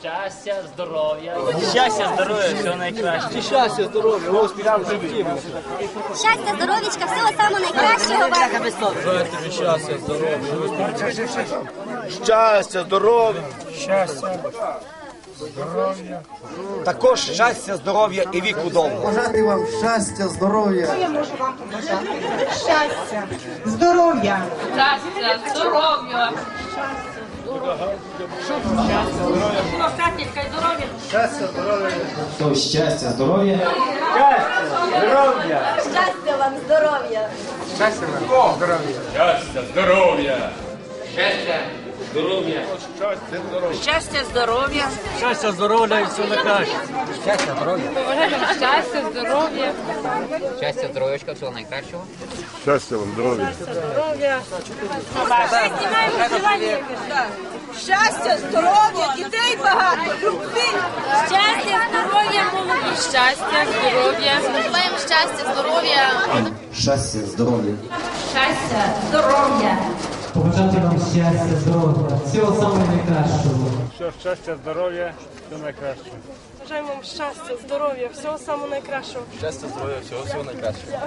щастя, здоров'я. Щастя, здоров'я, всього найкраще. Щастя, здоров'я, в житті. Щастя, здоров'ячка, всього самого найкращого вам. Бажаю тобі щастя, здоров'я. Щастя, здоров'я. Також щастя, здоров'я і віку довго. Бажати вам щастя, здоров'я. Я можу вам побажати щастя, здоров'я. Щастя, здоров'я. То щастя, здоров'я. Щастя вам, здоров'я. Щастя, здоров'я. Щастя, здоров'я. Щастя, здоров'я. Щастя, здоров'я і всього найкраще. Щастя, здоров'я. Щастя, здоров'ячка, всього найкращого. Щастя, вам, здоров'я, Здоров'я. Щастя, здоров'я, дітей багато, любві. Щастя, здоров'я, молоді. Щастя, здоров'я. Бажаємо щастя, здоров'я. Щастя, здоров'я. Щастя, здоров'я. Побажати вам щастя, здоров'я, всього самого найкращого. Щастя, здоров'я, всього найкраще. Бажаємо вам щастя, здоров'я, всього самого найкращого. Щастя, здоров'я, всього, всього найкращого.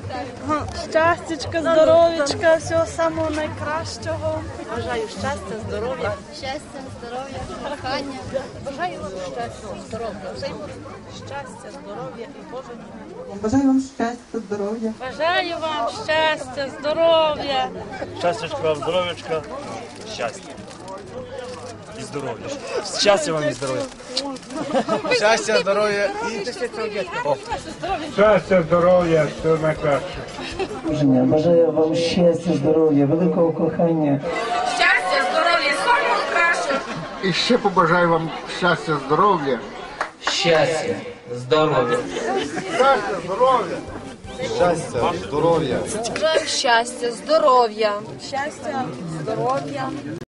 Щастячка, здоров'ячка, всього самого найкращого. Бажаю щастя, здоров'я. Щастя, здоров'я, кохання. Бажаю вам щастя, здоров'я, щастя, здоров'я і Боже. Бажаю вам щастя, здоров'я. Бажаю вам щастя, здоров'я. Щастячка, здоров'ячка, щастя. І здоров'я. Щастя вам і здоров'я. Щастя, здоров'я і Щастя, здоров'я, всього найкраще. Бажаю вам щастя, здоров'я, великого кохання. Щастя, здоров'я, самого кращого. І ще побажаю вам щастя, здоров'я. Щастя, здоров'я. щастя, здоров'я. Щастя, здоров'я. Бажаю щастя, здоров'я. Щастя, здоров'я.